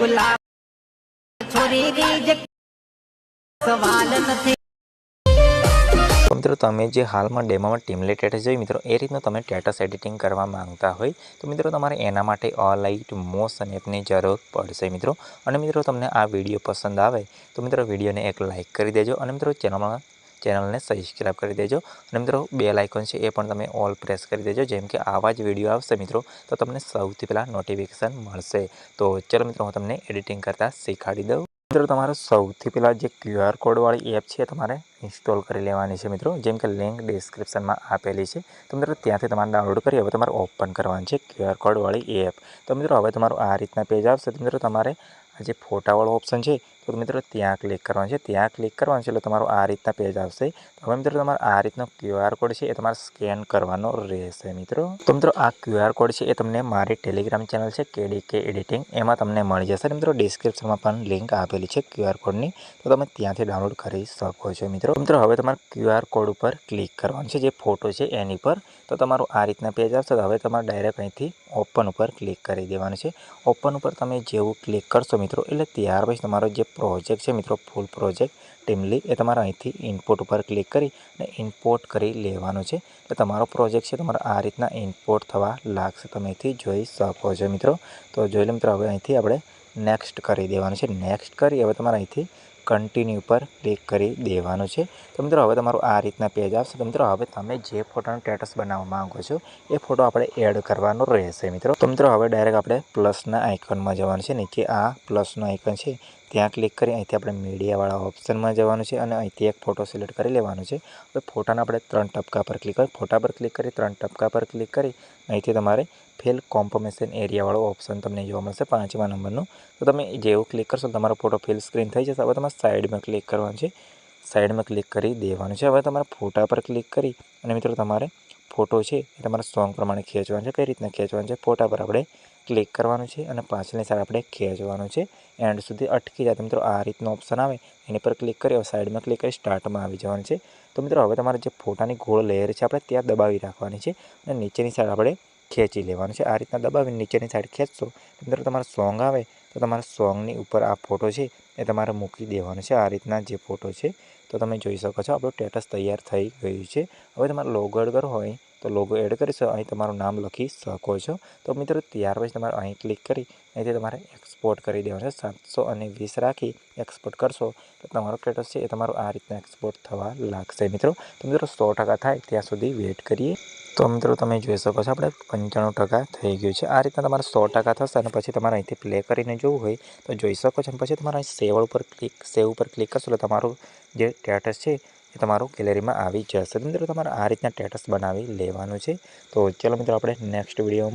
ગુલાબ છોરી ridge સવાલ નથી. મિત્રો, તમે જે હાલમાં ડેમોમાં ટીમલેટ ટેટસ જોઈ, મિત્રો, એ રીતનું તમે ટેટસ એડિટિંગ કરવા માંગતા હોય, તો મિત્રો, તમારે એના માટે ઓલાઇટ મોશન એપની જરૂર પડશે, મિત્રો. અને મિત્રો, તમને આ વીડિયો પસંદ આવે, તો મિત્રો, વિડીયોને એક લાઇક કરી દેજો. અને મિત્રો, ચેનલમાં ચેનલને સબસ્ક્રાઈબ કરી દેજો. અને મિત્રો બે લાઇકોન છે એ પણ તમે ઓલ પ્રેસ કરી દેજો. જેમ કે આવા જ વીડિયો આવશે મિત્રો, તો તમને સૌથી પહેલાં નોટિફિકેશન મળશે. તો ચલો મિત્રો, હું તમને એડિટિંગ કરતાં શીખવાડી દઉં. મિત્રો, તમારો સૌથી પહેલાં જે ક્યુઆર કોડવાળી એપ છે તમારે ઇન્સ્ટોલ કરી લેવાની છે મિત્રો. જેમ કે લિંક ડિસ્ક્રિપ્શનમાં આપેલી છે. તો મિત્રો ત્યાંથી તમારે ડાઉનલોડ કરી હવે તમારે ઓપન કરવાની છે ક્યુઆર કોડવાળી એપ. તો મિત્રો હવે તમારું આ રીતના પેજ આવશે. તો મિત્રો તમારે આ જે ફોટાવાળો ઓપ્શન છે તો મિત્રો ત્યાં ક્લિક કરવાનું છે. ત્યાં ક્લિક કરવાનું છે એટલે તમારું આ રીતના પેજ આવશે. તો હવે મિત્રો તમારે આ રીતનો ક્યુઆર કોડ છે એ તમારે સ્કેન કરવાનો રહેશે મિત્રો. તો મિત્રો આ ક્યુઆર કોડ છે એ તમને મારી ટેલિગ્રામ ચેનલ છે કેડીકે એડિટિંગ. એમાં તમને મળી જશે. મિત્રો ડિસ્ક્રિપ્શનમાં પણ લિંક આપેલી છે ક્યુઆર કોડની. તો તમે ત્યાંથી ડાઉનલોડ કરી શકો છો મિત્રો. મિત્રો, હવે તમારે ક્યુઆર કોડ ઉપર ક્લિક કરવાનું છે, જે ફોટો છે એની પર. તો તમારું આ રીતના પેજ આવશે. તો હવે તમારે ડાયરેક્ટ અહીંથી ઓપન ઉપર ક્લિક કરી દેવાનું છે. ઓપન ઉપર તમે જેવું ક્લિક કરશો મિત્રો, એટલે ત્યાર પછી તમારો જે પ્રોજેક્ટ છે મિત્રો ફૂલ પ્રોજેક્ટ ટીમલી એ તમારે અહીંથી ઇનપુટ ઉપર ક્લિક કરી અને ઇમ્પોર્ટ કરી લેવાનું છે. તો તમારો પ્રોજેક્ટ છે, તમારે આ રીતના ઇમ્પોર્ટ થવા લાગશે. તમે અહીંથી જોઈ શકો છો મિત્રો. તો જોઈ લો મિત્રો, હવે અહીંથી આપણે નેક્સ્ટ કરી દેવાનું છે. નેક્સ્ટ કરી હવે તમારે અહીંથી કન્ટિન્યુ પર ક્લિક કરી દેવાનું છે. તો મિત્રો, હવે તમારું આ રીતના પેજ આવશે. તો મિત્રો, હવે તમે જે ફોટોનું સ્ટેટસ બનાવવા માંગો છો, એ ફોટો આપણે એડ કરવાનો રહેશે મિત્રો. તો મિત્રો, હવે ડાયરેક્ટ આપણે પ્લસના આઇકનમાં જવાનું છે. નીચે આ પ્લસનું આઇકન છે. ત્યાં ક્લિક કરી અહીંથી આપણે મીડિયાવાળા ઓપ્શનમાં જવાનું છે અને અહીંથી એક ફોટો સિલેક્ટ કરી લેવાનો છે. હવે ફોટાના આપણે ત્રણ ટપકા પર ક્લિક કરી ફોટા પર ક્લિક કરી ત્રણ ટપકા પર ક્લિક કરી અહીંથી તમારે ફિલ કોમ્પોમેશન એરિયાવાળો ઓપ્શન તમને જોવા મળશે પાંચમા નંબરનું. તો તમે જેવું ક્લિક કરશો તમારો ફોટો ફિલ સ્ક્રીન થઈ જશે. હવે તમારે સાઈડમાં ક્લિક કરવાનું છે. સાઈડમાં ક્લિક કરી દેવાનું છે. હવે તમારા ફોટા પર ક્લિક કરી અને મિત્રો તમારે ફોટો છે એ તમારા સોંગ પ્રમાણે ખેંચવાનું છે. કઈ રીતના ખેંચવાનું છે? ફોટા પર આપણે ક્લિક કરવાનું છે અને પાછળની સાઈડ આપણે ખેંચવાનું છે. એન્ડ સુધી અટકી જાય. તો મિત્રો આ રીતનો ઓપ્શન આવે. એની પર ક્લિક કરી સાઈડમાં ક્લિક કરી સ્ટાર્ટમાં આવી જવાનું છે. તો મિત્રો હવે તમારે જે ફોટાની ગોળ લેયર છે આપણે ત્યાં દબાવી રાખવાની છે અને નીચેની સાઈડ આપણે ખેંચી લેવાનું છે. આ રીતના દબાવીને નીચેની સાઈડ ખેંચશો મિત્રો તમારો સોંગ આવે તો તમારા સોંગની ઉપર આ ફોટો છે એ તમારે મૂકી દેવાનો છે. આ રીતના જે ફોટો છે તો તમે જોઈ શકો છો. આપણું સ્ટેટસ તૈયાર થઈ ગયું છે. હવે તમારે લોગડ કરો હોય તો લોગો એડ કરીશો. અહીં તમારું નામ લખી શકો છો. તો મિત્રો, ત્યાર પછી તમારે અહીં ક્લિક કરી અહીંથી તમારે એક્સપોર્ટ કરી દેવાનું છે. સાતસો અને વીસ રાખી એક્સપોર્ટ કરશો તો તમારો સ્ટેટસ છે એ તમારું આ રીતના એક્સપોર્ટ થવા લાગશે મિત્રો. તો મિત્રો, સો ટકા થાય ત્યાં સુધી વેઇટ કરીએ. તો મિત્રો, તમે જોઈ શકો છો આપણે પંચાણું ટકા થઈ ગયું છે. આ રીતના તમારે સો ટકા થશે અને પછી તમારે અહીંથી પ્લે કરીને જોવું હોય તો જોઈ શકો છો. અને પછી તમારે અહીં સેવ ઉપર ક્લિક સેવ ઉપર ક્લિક કરશો એટલે તમારું જે સ્ટેટસ છે એ તમારું ગેલેરીમાં આવી જશે. મિત્રો, તમારે આ રીતના સ્ટેટસ બનાવી લેવાનું છે. તો ચલો મિત્રો, આપણે નેક્સ્ટ વીડિયો મળી